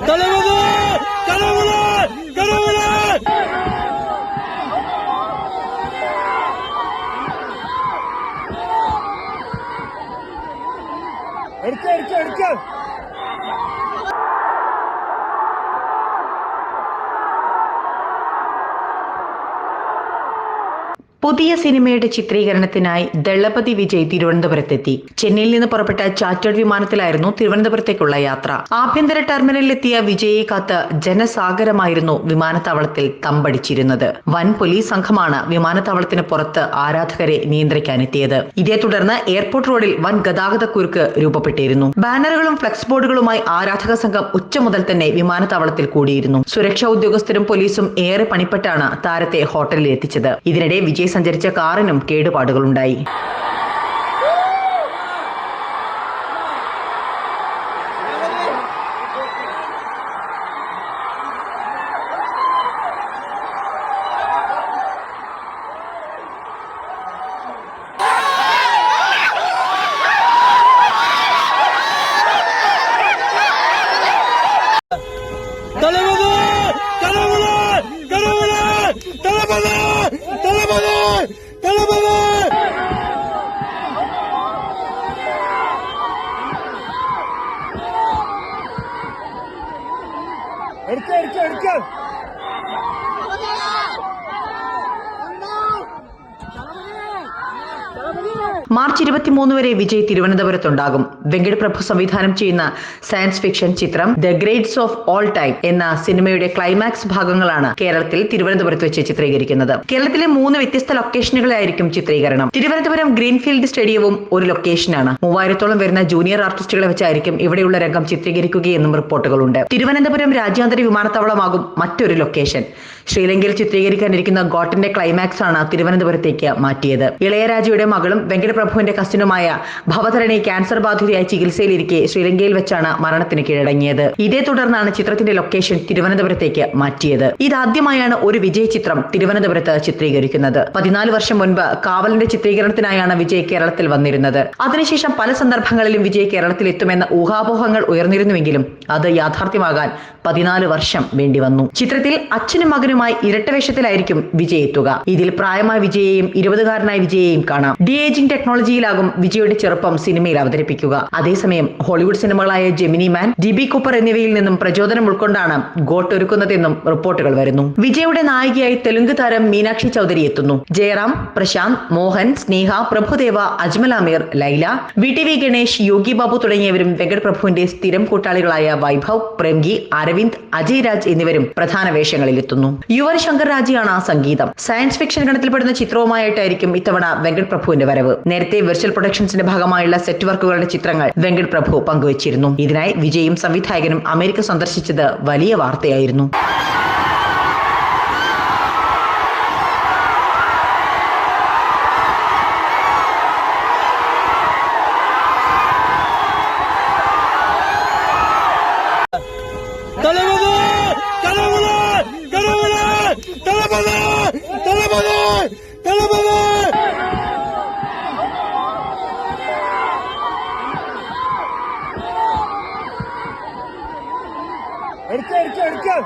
打倒日本帝国 പുതിയ സിനിമയുടെ ചിത്രീകരണത്തിനായി ദളപതി വിജയ് തിരുവനന്തപുരത്തെത്തി. ചെന്നൈയിൽ നിന്ന് പുറപ്പെട്ട ചാർട്ടേഡ് വിമാനത്തിലായിരുന്നു തിരുവനന്തപുരത്തേക്കുള്ള യാത്ര. ആഭ്യന്തര ടെർമിനലിലെത്തിയ വിജയെ കാത്ത് ജനസാഗരമായിരുന്നു വിമാനത്താവളത്തിൽ തമ്പടിച്ചിരുന്നത്. വൻ പോലീസ് സംഘമാണ് വിമാനത്താവളത്തിന് പുറത്ത് ആരാധകരെ നിയന്ത്രിക്കാനെത്തിയത്. ഇതേ തുടർന്ന് എയർപോർട്ട് റോഡിൽ വൻ ഗതാഗത കുരുക്ക് രൂപപ്പെട്ടിരുന്നു. ബാനറുകളും ഫ്ലക്സ് ബോർഡുകളുമായി ആരാധക സംഘം ഉച്ച മുതൽ തന്നെ വിമാനത്താവളത്തിൽ കൂടിയിരുന്നു. സുരക്ഷാ ഉദ്യോഗസ്ഥരും പോലീസും ഏറെ പണിപ്പെട്ടാണ് താരത്തെ ഹോട്ടലിൽ എത്തിച്ചത് ഇതിനിടെ വിജയ് സഞ്ചരിച്ച കാറിനും കേടുപാടുകളുണ്ടായി Come on! എടുക്ക എടുക്കാം എടുക്ക. മാർച്ച് ഇരുപത്തിമൂന്ന് വരെ വിജയ് തിരുവനന്തപുരത്തുണ്ടാകും. വെങ്കട് പ്രഭു സംവിധാനം ചെയ്യുന്ന സയൻസ് ഫിക്ഷൻ ചിത്രം the greatest of all time എന്ന സിനിമയുടെ ക്ലൈമാക്സ് ഭാഗങ്ങളാണ് കേരളത്തിൽ തിരുവനന്തപുരത്ത് വെച്ച് ചിത്രീകരിക്കുന്നത്. കേരളത്തിലെ മൂന്ന് വ്യത്യസ്ത ലൊക്കേഷനുകളായിരിക്കും ചിത്രീകരണം. തിരുവനന്തപുരം ഗ്രീൻഫീൽഡ് സ്റ്റേഡിയവും ഒരു ലൊക്കേഷനാണ്. മൂവായിരത്തോളം വരുന്ന ജൂനിയർ ആർട്ടിസ്റ്റുകളെ വെച്ചായിരിക്കും ഇവിടെയുള്ള രംഗം ചിത്രീകരിക്കുകയെന്നും റിപ്പോർട്ടുകളുണ്ട്. തിരുവനന്തപുരം രാജ്യാന്തര വിമാനത്താവളമാകും മറ്റൊരു ലൊക്കേഷൻ. ശ്രീലങ്കയിൽ ചിത്രീകരിക്കാനിരിക്കുന്ന ഗോട്ടിന്റെ ക്ലൈമാക്സ് ആണ് തിരുവനന്തപുരത്തേക്ക് മാറ്റിയത്. ഇളയരാജയുടെ മകളും വെങ്കടപ്രഭുവിന്റെ കസിനുമായ ഭവതരണി ക്യാൻസർ ബാധിതയായി ചികിത്സയിലിരിക്കെ ശ്രീലങ്കയിൽ വെച്ചാണ് മരണത്തിന് കീഴടങ്ങിയത്. ഇതേ തുടർന്നാണ് ചിത്രത്തിന്റെ ലൊക്കേഷൻ തിരുവനന്തപുരത്തേക്ക് മാറ്റിയത്. ഇതാദ്യമായാണ് ഒരു വിജയ് ചിത്രം തിരുവനന്തപുരത്ത് ചിത്രീകരിക്കുന്നത്. പതിനാല് വർഷം മുൻപ് കാവലിന്റെ ചിത്രീകരണത്തിനായാണ് വിജയ് കേരളത്തിൽ വന്നിരുന്നത്. അതിനുശേഷം പല സന്ദർഭങ്ങളിലും വിജയ് കേരളത്തിൽ എത്തുമെന്ന ഊഹാപോഹങ്ങൾ ഉയർന്നിരുന്നുവെങ്കിലും അത് യാഥാർത്ഥ്യമാകാൻ പതിനാല് വർഷം വേണ്ടി വന്നു. ചിത്രത്തിൽ അച്ഛനും മകനുമായി ഇരട്ടവേഷത്തിലായിരിക്കും വിജയ് എത്തുക. ഇതിൽ പ്രായമായ വിജയെയും ഇരുപതുകാരനായ വിജയെയും കാണാം. ഡി ഏജിംഗ് ടെക്നോളജിയിലാകും വിജയുടെ ചെറുപ്പം സിനിമയിൽ അവതരിപ്പിക്കുക. അതേസമയം Hollywood സിനിമകളായ Gemini Man D B Cooper എന്നിവയിൽ നിന്നും പ്രചോദനം ഉൾക്കൊണ്ടാണ് ഗോട്ട് ഒരുക്കുന്നതെന്നും റിപ്പോർട്ടുകൾ വരുന്നു. വിജയുടെ നായികയായി തെലുങ്ക് താരം മീനാക്ഷി ചൗധരി എത്തുന്നു. Jayaram Prashanth Mohan Sneha Prabhudeva Ajmal Ameer Laila V T V Ganesh Yogi Babu തുടങ്ങിയവരും വെങ്കട് പ്രഭുവിന്റെ സ്ഥിരം കൂട്ടാളികളായ വൈഭവ് പ്രേംഗി അരവിന്ദ് അജയ് രാജ് എന്നിവരും പ്രധാന വേഷങ്ങളിൽ എത്തുന്നു. യുവൻ ശങ്കർ രാജിയാണ് സംഗീതം. സയൻസ് ഫിക്ഷൻ ഗണത്തിൽപ്പെടുന്ന ചിത്രവുമായിട്ടായിരിക്കും ഇത്തവണ വെങ്കട് പ്രഭുവിന്റെ വരവ്. നേരത്തെ വെർച്വൽ പ്രൊഡക്ഷൻസിന്റെ ഭാഗമായുള്ള സെറ്റ് വർക്കുകളുടെ ചിത്രങ്ങൾ വെങ്കട് പ്രഭു പങ്കുവച്ചിരുന്നു. ഇതിനായി വിജയും സംവിധായകനും അമേരിക്ക സന്ദർശിച്ചത് വലിയ വാർത്തയായിരുന്നു. Gel gel.